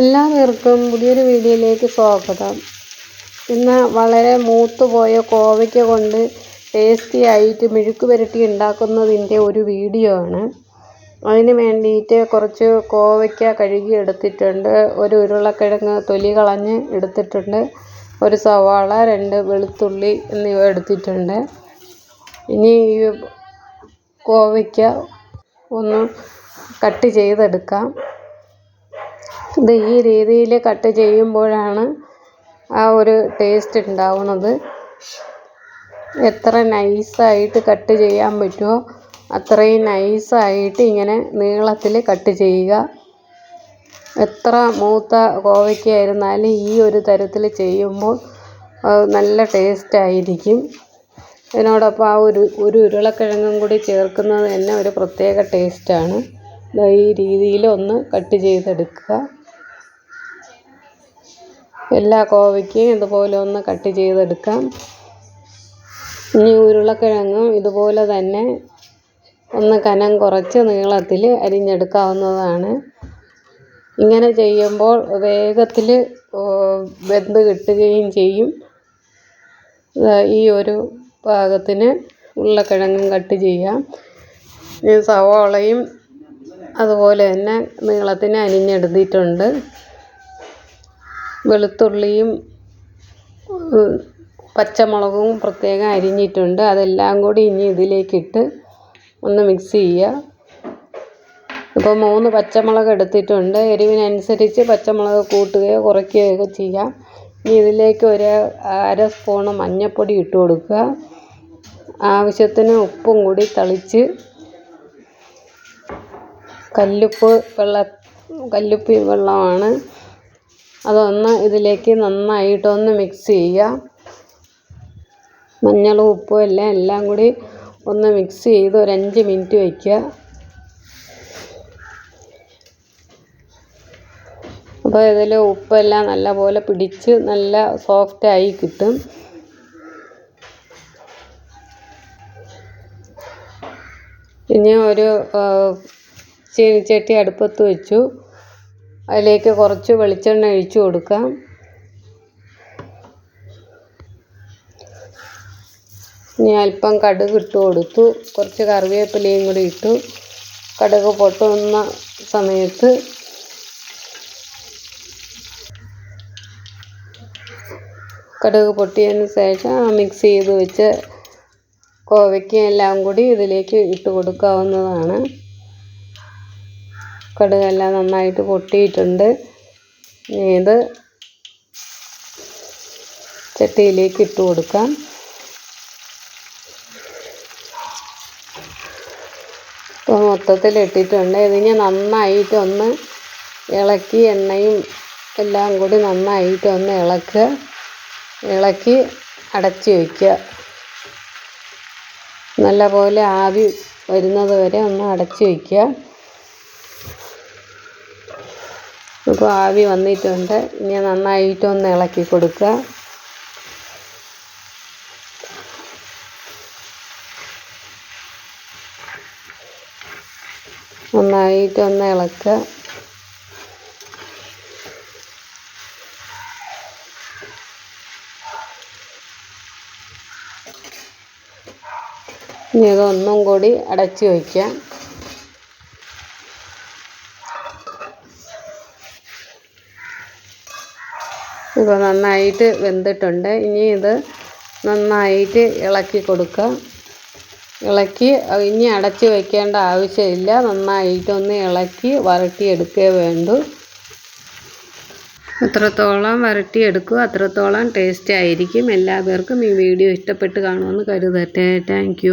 എല്ലാവർക്കും പുതിയൊരു വീഡിയോയിലേക്ക് സ്വാഗതം. ഇന്ന് വളരെ മൂത്ത് പോയ കോവയ്ക്ക കൊണ്ട് ടേസ്റ്റി ആയിട്ട് മെഴുക്ക് പുരട്ടി ഉണ്ടാക്കുന്നതിന്റെ ഒരു വീഡിയോ ആണ്. അതിന് വേണ്ടിയിട്ട് കുറച്ച് കോവയ്ക്ക കഴുകി എടുത്തിട്ടുണ്ട്. ഒരു ഉരുളക്കിഴങ്ങ് തൊലി കളഞ്ഞ് എടുത്തിട്ടുണ്ട്. ഒരു സവാള രണ്ട് വെളുത്തുള്ളി എന്നിവ എടുത്തിട്ടുണ്ട്. ഇനി ഈ കോവയ്ക്ക ഒന്ന് കട്ട് ചെയ്തെടുക്കാം. ഇത് ഈ രീതിയിൽ കട്ട് ചെയ്യുമ്പോഴാണ് ആ ഒരു ടേസ്റ്റ് ഉണ്ടാവുന്നത്. എത്ര നൈസായിട്ട് കട്ട് ചെയ്യാൻ പറ്റുമോ അത്രയും നൈസായിട്ട് ഇങ്ങനെ നീളത്തിൽ കട്ട് ചെയ്യുക. എത്ര മൂത്ത കോവയ്ക്കായിരുന്നാലും ഈ ഒരു തരത്തിൽ ചെയ്യുമ്പോൾ നല്ല ടേസ്റ്റ് ആയിരിക്കും. ഇതിനോടൊപ്പം ആ ഒരു ഒരു ഉരുളക്കിഴങ്ങും കൂടി ചേർക്കുന്നത് തന്നെ ഒരു പ്രത്യേക ടേസ്റ്റാണ് ഈ രീതിയിൽ ഒന്ന് കട്ട് ചെയ്തെടുക്കുക. എല്ലാ കോവയ്ക്കയും ഇതുപോലെ ഒന്ന് കട്ട് ചെയ്തെടുക്കാം. ഇനി ഉരുളക്കിഴങ്ങും ഇതുപോലെ തന്നെ ഒന്ന് കനം കുറച്ച് നീളത്തിൽ അരിഞ്ഞെടുക്കാവുന്നതാണ്. ഇങ്ങനെ ചെയ്യുമ്പോൾ വേഗത്തിൽ വെന്ത് കിട്ടുകയും ചെയ്യും. ഈ ഒരു പാകത്തിന് ഉരുളക്കിഴങ്ങും കട്ട് ചെയ്യാം. ഈ സവാളയും അതുപോലെ തന്നെ നീളത്തിന് അരിഞ്ഞെടുത്തിട്ടുണ്ട്. വെളുത്തുള്ളിയും പച്ചമുളകും പ്രത്യേകം അരിഞ്ഞിട്ടുണ്ട്. അതെല്ലാം കൂടി ഇനി ഇതിലേക്കിട്ട് ഒന്ന് മിക്സ് ചെയ്യുക. ഇപ്പോൾ മൂന്ന് പച്ചമുളക് എടുത്തിട്ടുണ്ട്. എരിവിനനുസരിച്ച് പച്ചമുളക് കൂട്ടുകയോ കുറയ്ക്കുകയോ ചെയ്യാം. ഇനി ഇതിലേക്ക് ഒരു അര സ്പൂണ് മഞ്ഞൾപ്പൊടി ഇട്ട് കൊടുക്കുക. ആവശ്യത്തിന് ഉപ്പും കൂടി തളിച്ച് കല്ലുപ്പ് വെള്ള കല്ലുപ്പ് വെള്ളമാണ്. അതൊന്ന് ഇതിലേക്ക് നന്നായിട്ടൊന്ന് മിക്സ് ചെയ്യുക. മഞ്ഞളും ഉപ്പും എല്ലാം എല്ലാം കൂടി ഒന്ന് മിക്സ് ചെയ്ത് ഒരു അഞ്ച് മിനിറ്റ് വയ്ക്കുക അപ്പോൾ ഇതിൽ ഉപ്പെല്ലാം നല്ലപോലെ പിടിച്ച് നല്ല സോഫ്റ്റായി കിട്ടും. ഇനി ഒരു ചീനിച്ചട്ടി അടുപ്പത്ത് വെച്ചു. അതിലേക്ക് കുറച്ച് വെളിച്ചെണ്ണ ഒഴിച്ചു കൊടുക്കാം. ഇനി അല്പം കടുക് ഇട്ട് കൊടുത്തു. കുറച്ച് കറിവേപ്പിലയും കൂടി ഇട്ടു. കടുക് പൊട്ടുന്ന സമയത്ത് കടുക് പൊട്ടിയതിന് ശേഷം മിക്സ് ചെയ്ത് വെച്ച് കോവയ്ക്ക എല്ലാം കൂടി ഇതിലേക്ക് ഇട്ട് കൊടുക്കാവുന്നതാണ്. കടുകെല്ലാം നന്നായിട്ട് പൊട്ടിയിട്ടുണ്ട്. ഇത് ചട്ടിയിലേക്ക് ഇട്ട് കൊടുക്കാം. ഇപ്പോൾ മൊത്തത്തിൽ ഇട്ടിട്ടുണ്ട്. ഇതിനെ നന്നായിട്ട് ഒന്ന് ഇളക്കി എണ്ണയും എല്ലാം കൂടി നന്നായിട്ട് ഒന്ന് ഇളക്കുക. ഇളക്കി അടച്ച് വയ്ക്കുക നല്ല പോലെ ആവി വരുന്നത് വരെ ഒന്ന് അടച്ച് വയ്ക്കുക ഇപ്പോൾ ആവി വന്നിട്ടുണ്ട്. ഇനി നന്നായിട്ടൊന്ന് ഇളക്കി കൊടുക്കുക നന്നായിട്ടൊന്ന് ഇളക്കുക ഇനി ഇതൊന്നും കൂടി അടച്ചു വയ്ക്കാം. ഇപ്പോൾ നന്നായിട്ട് വെന്തിട്ടുണ്ട്. ഇനി ഇത് നന്നായിട്ട് ഇളക്കി കൊടുക്കുക. ഇളക്കി ഇനി അടച്ച് വയ്ക്കേണ്ട ആവശ്യമില്ല. നന്നായിട്ടൊന്ന് ഇളക്കി വരട്ടിയെടുക്കേ വേണ്ടൂ. എത്രത്തോളം വരട്ടിയെടുക്കുക അത്രത്തോളം ടേസ്റ്റ് ആയിരിക്കും എല്ലാവർക്കും ഈ വീഡിയോ ഇഷ്ടപ്പെട്ട് കാണുമെന്ന് കരുതട്ടെ. താങ്ക്